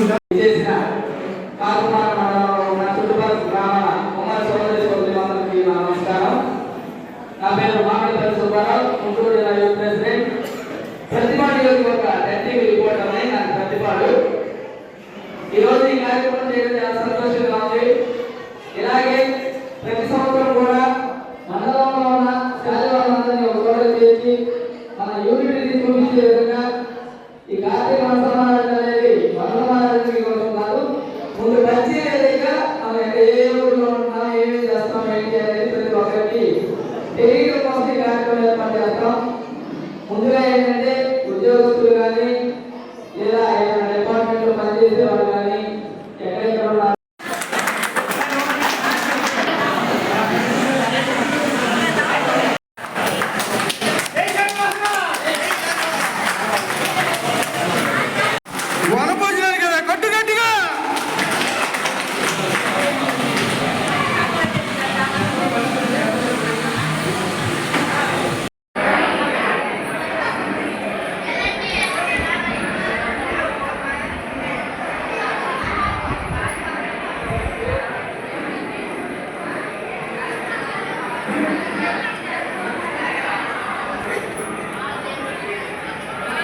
చేసిన కాకుమార మండలంలో ఉన్న చుట్టుపక్కల గ్రామాల ఉమ్మడి సోదరి సోదరులందరికీ నా నమస్కారం. నా పేరు మామిడిపల్లి సుబ్బారావు గుంటూరు జిల్లా యూత్ ప్రెసిడెంట్. ప్రతిపాడు నియోజకవర్గ డెప్యూటీ రిపోర్టర్ అని నాకు ఈ రోజు ఈ కార్యక్రమం చేయడం చాలా సంతోషంగా ఉంది. ఇలాగే ప్రతి సంవత్సరం కూడా మండలంలో ఉన్న శాలివాళ్ళందరినీ ఒక చోట చేసి మన యూనిటీ చూపించే విధంగా కార్యక్రమం ఏర్పాటు చేస్తాం ముందుగా ఏంటంటే ఉద్యోగస్తులు కానీ లేదా ఏమైనా డిపార్ట్మెంట్లో పనిచేసే వాళ్ళు కానీ